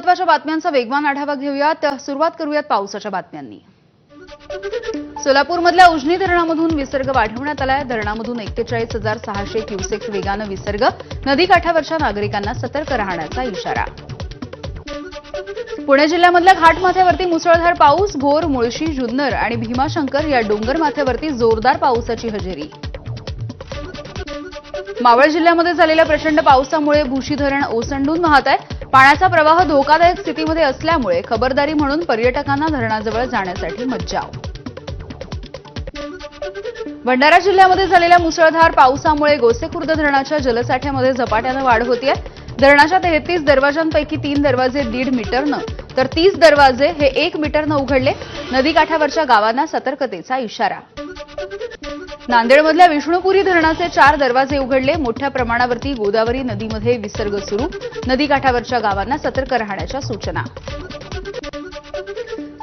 महत्त्वाच्या बातम्यांचा वेगवान आढावा घेऊयात. सुरुवात करूयात पावसाच्या बातम्यांनी. सोलापूरमधल्या उजनी धरणामधून विसर्ग वाढवण्यात आलाय. धरणामधून एक्केचाळीस हजार सहाशे क्युसेक्स वेगानं विसर्ग. नदीकाठावरच्या नागरिकांना सतर्क राहण्याचा इशारा. पुणे जिल्ह्यामधल्या घाटमाथ्यावरती मुसळधार पाऊस भोर मुळशी जुन्नर आणि भीमाशंकर या डोंगर माथ्यावरती जोरदार पावसाची हजेरी. मावळ जिल्ह्यामध्ये झालेल्या प्रचंड पावसामुळे भूशी धरण ओसंडून वाहत आहे. पाण्याचा प्रवाह धोकादायक स्थितीमध्ये असल्यामुळे खबरदारी म्हणून पर्यटकांना धरणाजवळ जाण्यासाठी मज्जाव. भंडारा जिल्ह्यामध्ये झालेल्या मुसळधार पावसामुळे गोसेखुर्द धरणाच्या जलसाठ्यामध्ये झपाट्यानं वाढ होतीये. धरणाच्या तेहतीस दरवाजांपैकी तीन दरवाजे दीड मीटरनं तर तीस दरवाजे हे एक मीटरनं उघडले. नदीकाठावरच्या गावांना सतर्कतेचा इशारा. नांदेडमधल्या विष्णुपुरी धरणाचे चार दरवाजे उघडले. मोठ्या प्रमाणावरती गोदावरी नदीमध्ये विसर्ग सुरू. नदीकाठावरच्या गावांना सतर्क राहण्याच्या सूचना.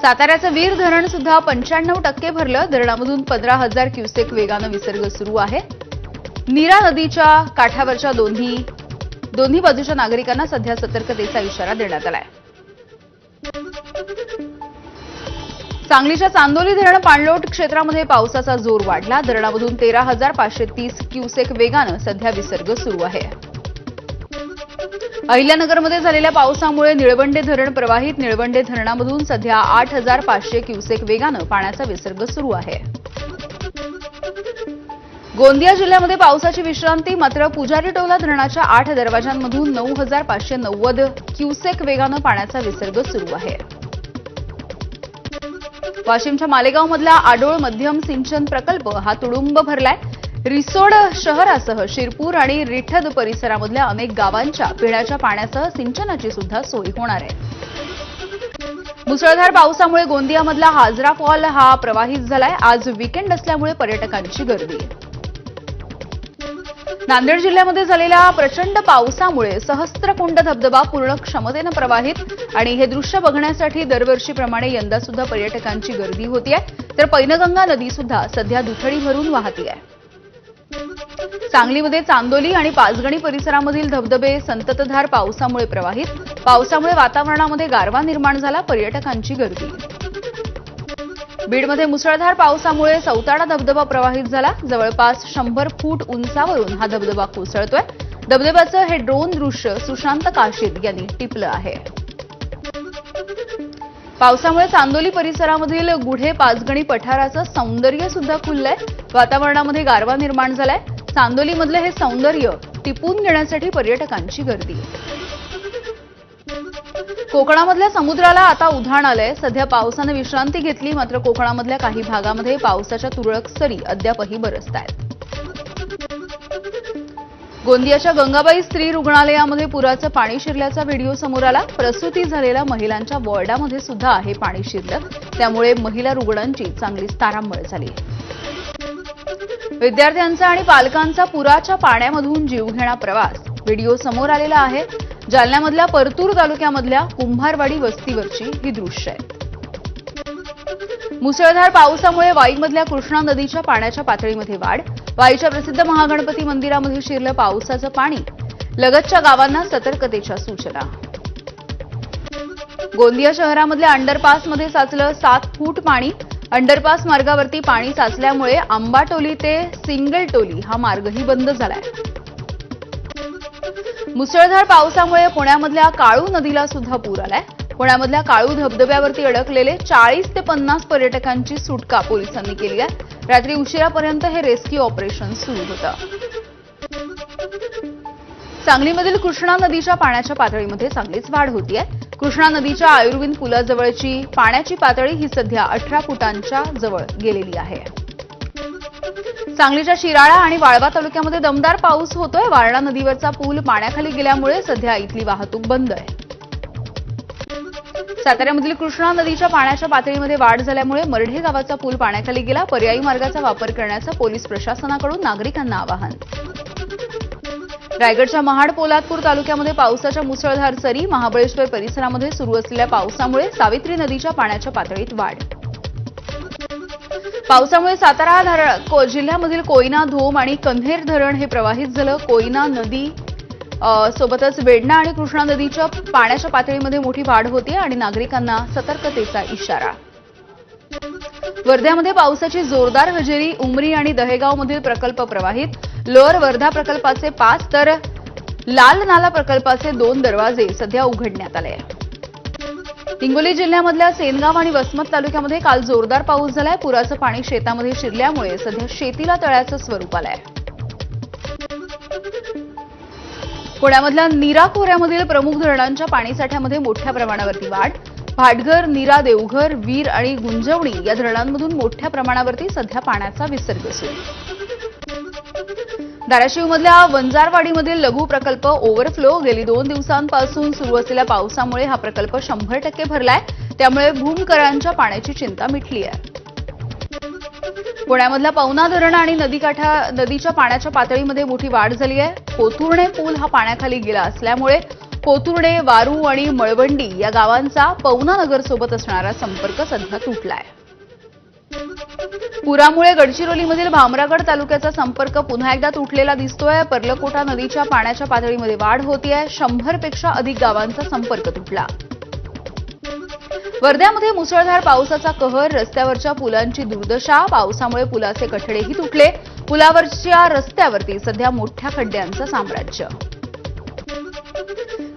साताऱ्याचं वीर धरण सुद्धा पंच्याण्णव टक्के भरलं. धरणामधून पंधरा हजार क्युसेक वेगानं विसर्ग सुरू आहे. नीरा नदीच्या काठावरच्या दोन्ही दोन्ही बाजूच्या नागरिकांना सध्या सतर्कतेचा इशारा देण्यात आलाय. सांगलीच्या चांदोली धरण पाणलोट क्षेत्रामध्ये पावसाचा जोर वाढला. धरणामधून तेरा हजार पाचशे तीस क्युसेक वेगानं सध्या विसर्ग सुरू आहे. अहिल्यानगरमध्ये झालेल्या पावसामुळे निळवंडे धरण प्रवाहित. निळवंडे धरणामधून सध्या आठ हजार पाचशे क्युसेक वेगानं पाण्याचा विसर्ग सुरू आहे. गोंदिया जिल्ह्यामध्ये पावसाची विश्रांती. मात्र पुजारी टोला धरणाच्या आठ दरवाजांमधून नऊ हजार पाचशे नव्वद क्युसेक वेगानं पाण्याचा विसर्ग सुरू आहे. वाशिमच्या मालेगावमधला आडोळ मध्यम सिंचन प्रकल्प हा तुडुंब भरलाय. रिसोड शहरासह शिरपूर आणि रिठद परिसरामधल्या अनेक गावांच्या पिण्याच्या पाण्यासह सिंचनाची सुद्धा सोय होणार आहे. मुसळधार पावसामुळे गोंदियामधला हाजरा फॉल हा प्रवाहित झालाय. आज विकेंड असल्यामुळे पर्यटकांची गर्दी नांदेड जिल्ह्यामध्ये झालेल्या प्रचंड पावसामुळे सहस्त्रकुंड धबधबा पूर्ण क्षमतेनं प्रवाहित आणि हे दृश्य बघण्यासाठी दरवर्षीप्रमाणे यंदा सुद्धा पर्यटकांची गर्दी होतीये. तर पैनगंगा नदी सुद्धा सध्या दुथडी भरून वाहतीये. सांगलीमध्ये चांदोली आणि पाचगणी परिसरामधील धबधबे संततधार पावसामुळे प्रवाहित. पावसामुळे वातावरणामध्ये गारवा निर्माण झाला पर्यटकांची गर्दी. बीडमध्ये मुसळधार पावसामुळे सौताडा धबधबा प्रवाहित झाला. जवळपास शंभर फूट उंचावरून हा धबधबा कोसळतोय. धबधब्याचं हे ड्रोन दृश्य सुशांत काशीद यांनी टिपलं आहे. पावसामुळे चांदोली परिसरामधील गुढे पाचगणी पठाराचं सौंदर्य सुद्धा खुललंय. वातावरणामध्ये गारवा निर्माण झालाय. चांदोलीमधलं हे सौंदर्य टिपून घेण्यासाठी पर्यटकांची गर्दी. कोकणामधल्या समुद्राला आता उधाण आलंय. सध्या पावसानं विश्रांती घेतली मात्र कोकणामधल्या काही भागामध्ये पावसाच्या तुरळक सरी अद्यापही बरसत आहेत. गोंदियाच्या गंगाबाई स्त्री रुग्णालयामध्ये पुराचं पाणी शिरल्याचा व्हिडिओ समोर आला. प्रसूती झालेल्या महिलांच्या वॉर्डामध्ये सुद्धा हे पाणी शिरलं. त्यामुळे महिला रुग्णांची चांगलीच तारांबळ झाली. विद्यार्थ्यांचा आणि पालकांचा पुराच्या पाण्यामधून जीवघेणा प्रवास. व्हिडिओ समोर आलेला आहे. जालन्यामधल्या परतूर तालुक्यामधल्या कुंभारवाडी वस्तीवरची ही दृश्य आहेत मुसळधार पावसामुळे वाईमधल्या कृष्णा नदीच्या पाण्याच्या पातळीमध्ये वाढ वाईच्या प्रसिद्ध महागणपती मंदिरामध्ये शिरलं पावसाचं पाणी लगतच्या गावांना सतर्कतेच्या सूचना. गोंदिया शहरामधल्या अंडरपासमध्ये साचलं सात फूट पाणी अंडरपास मार्गावरती पाणी साचल्यामुळे आंबाटोली ते सिंगल टोली हा मार्गही बंद झालाय. मुसळधार पावसामुळे पुण्यामधल्या काळू नदीला सुद्धा पूर आलाय. पुण्यामधल्या काळू धबधब्यावरती अडकलेले चाळीस ते पन्नास पर्यटकांची सुटका पोलिसांनी केली आहे. रात्री उशिरापर्यंत हे रेस्क्यू ऑपरेशन सुरू होतं. सांगलीमधील कृष्णा नदीच्या पाण्याच्या पातळीमध्ये चांगलीच वाढ होतीये. कृष्णा नदीच्या आयुर्विन पुलाजवळची पाण्याची पातळी ही सध्या अठरा फुटांच्या जवळ गेलेली आहे. सांगलीच्या शिराळा आणि वाळवा तालुक्यामध्ये दमदार पाऊस होतोय. वारणा नदीवरचा पूल पाण्याखाली गेल्यामुळे सध्या इथली वाहतूक बंद आहे. साताऱ्यामधील कृष्णा नदीच्या पाण्याच्या पातळीमध्ये वाढ झाल्यामुळे मरढे गावाचा पूल पाण्याखाली गेला. पर्यायी मार्गाचा वापर करण्याचं पोलीस प्रशासनाकडून नागरिकांना आवाहन. रायगडच्या महाड पोलादपूर तालुक्यामध्ये पावसाच्या मुसळधार सरी महाबळेश्वर परिसरामध्ये सुरू असलेल्या पावसामुळे सावित्री नदीच्या पाण्याच्या पातळीत वाढ पावसामुळे सातारा धरण को- जिल्ह्यामधील कोयना धोम आणि कन्हेर धरण हे प्रवाहित झालं. कोयना नदी सोबतच वेडणा आणि कृष्णा नदीच्या पाण्याच्या पातळीमध्ये मोठी वाढ होती आणि नागरिकांना सतर्कतेचा इशारा. वर्ध्यामध्ये पावसाची जोरदार हजेरी उमरी आणि दहेगावमधील प्रकल्प प्रवाहित. लोअर वर्धा प्रकल्पाचे पाच तर लाल नाला प्रकल्पाचे दोन दरवाजे सध्या उघडण्यात आले हिंगोली जिल्ह्यामधल्या सेनगाव आणि वसमत तालुक्यामध्ये काल जोरदार पाऊस झालाय. पुराचं पाणी शेतामध्ये शिरल्यामुळे सध्या शेतीला तळ्याचं स्वरूप आलंय. पुण्यामधल्या नीरा खोऱ्यामधील प्रमुख धरणांच्या पाणीसाठ्यामध्ये मोठ्या प्रमाणावरती वाढ. भाटघर नीरा देवघर वीर आणि गुंजवणी या धरणांमधून मोठ्या प्रमाणावरती सध्या पाण्याचा विसर्ग सुरू. धाराशिवमधल्या वंजारवाडीमधील लघु प्रकल्प ओव्हरफ्लो गेली दोन दिवसांपासून सुरू असलेल्या पावसामुळे हा प्रकल्प शंभर टक्के भरलाय. त्यामुळे भूमकरांच्या पाण्याची चिंता मिटली आहे. पुण्यामधल्या पवना धरण आणि नदीकाठा नदीच्या पाण्याच्या पातळीमध्ये मोठी वाढ झाली आहे. कोथुर्णे पूल हा पाण्याखाली गेला असल्यामुळे कोथुर्णे वारू आणि मळवंडी या गावांचा पवना नगरसोबत असणारा संपर्क सध्या तुटलाय. पुरामुळे गडचिरोलीमधील भामरागड तालुक्याचा संपर्क पुन्हा एकदा तुटलेला दिसतोय. पर्लकोटा नदीच्या पाण्याच्या पातळीमध्ये वाढ होतीये. शंभरपेक्षा अधिक गावांचा संपर्क तुटला. वर्ध्यामध्ये मुसळधार पावसाचा कहर रस्त्यावरच्या पुलांची दुर्दशा पावसामुळे पुलाचे कठडेही तुटले. पुलावरच्या रस्त्यावरती सध्या मोठ्या खड्ड्यांचं साम्राज्य.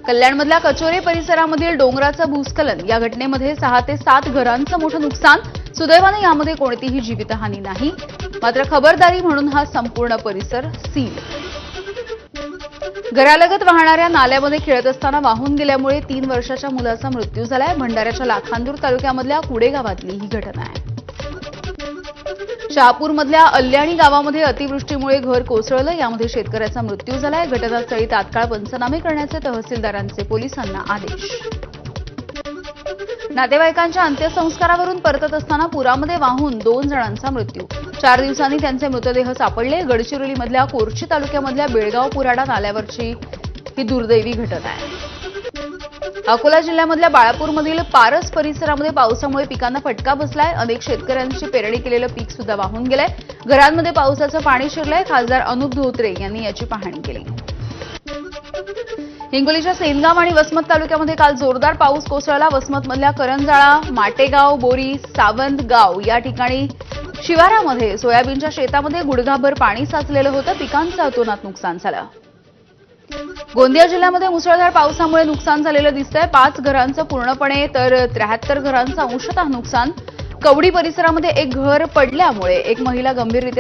कल्याणमधल्या कचोरे परिसरामधील डोंगराचं भूस्खलन या घटनेमध्ये सहा ते सात घरांचं मोठं नुकसान सुदैवाने यामध्ये कोणतीही जीवितहानी नाही. मात्र खबरदारी म्हणून हा संपूर्ण परिसर सील घरालगत वाहणाऱ्या नाल्यामध्ये खेळत असताना वाहून गेल्यामुळे तीन वर्षाच्या मुलाचा मृत्यू झालाय. भंडाऱ्याच्या लाखांदूर तालुक्यामधल्या कुडे गावातली ही घटना आहे. शहापूरमधल्या अल्याणी गावामध्ये अतिवृष्टीमुळे घर कोसळलं. यामध्ये शेतकऱ्याचा मृत्यू झालाय. घटनास्थळी तात्काळ पंचनामे करण्याचे तहसीलदारांचे पोलिसांना आदेश. नातेवाईकांच्या अंत्यसंस्कारावरून परतत असताना पुरामध्ये वाहून दोन जणांचा मृत्यू. चार दिवसांनी त्यांचे मृतदेह सापडले. गडचिरोलीमधल्या कोरची तालुक्यामधल्या बेळगाव पुराडा नाल्यावरची ही दुर्दैवी घटना आहे. अकोला जिल्ह्यामधल्या बाळापूरमधील पारस परिसरामध्ये पावसामुळे पिकांना फटका बसलाय. अनेक शेतकऱ्यांची पेरणी केलेलं पीक सुद्धा वाहून गेलंय. घरांमध्ये पावसाचं पाणी शिरलंय. खासदार अनुप धोत्रे यांनी याची पाहणी केली. हिंगोलीच्या सेनगाव आणि वसमत तालुक्यामध्ये काल जोरदार पाऊस कोसळला. वसमतमधल्या करंजाळा माटेगाव बोरी सावंत गाव या ठिकाणी शिवारामध्ये सोयाबीनच्या शेतामध्ये गुडघाभर पाणी साचलेलं होतं. पिकांचं अतोनात नुकसान झालं. गोंदिया जिल्ह्यामध्ये मुसळधार पावसामुळे नुकसान झालेलं दिसतंय. पाच घरांचं पूर्णपणे तर त्र्याहत्तर घरांचं अंशतः नुकसान. कवडी परिसरामध्ये एक घर पडल्यामुळे एक महिला गंभीररित्या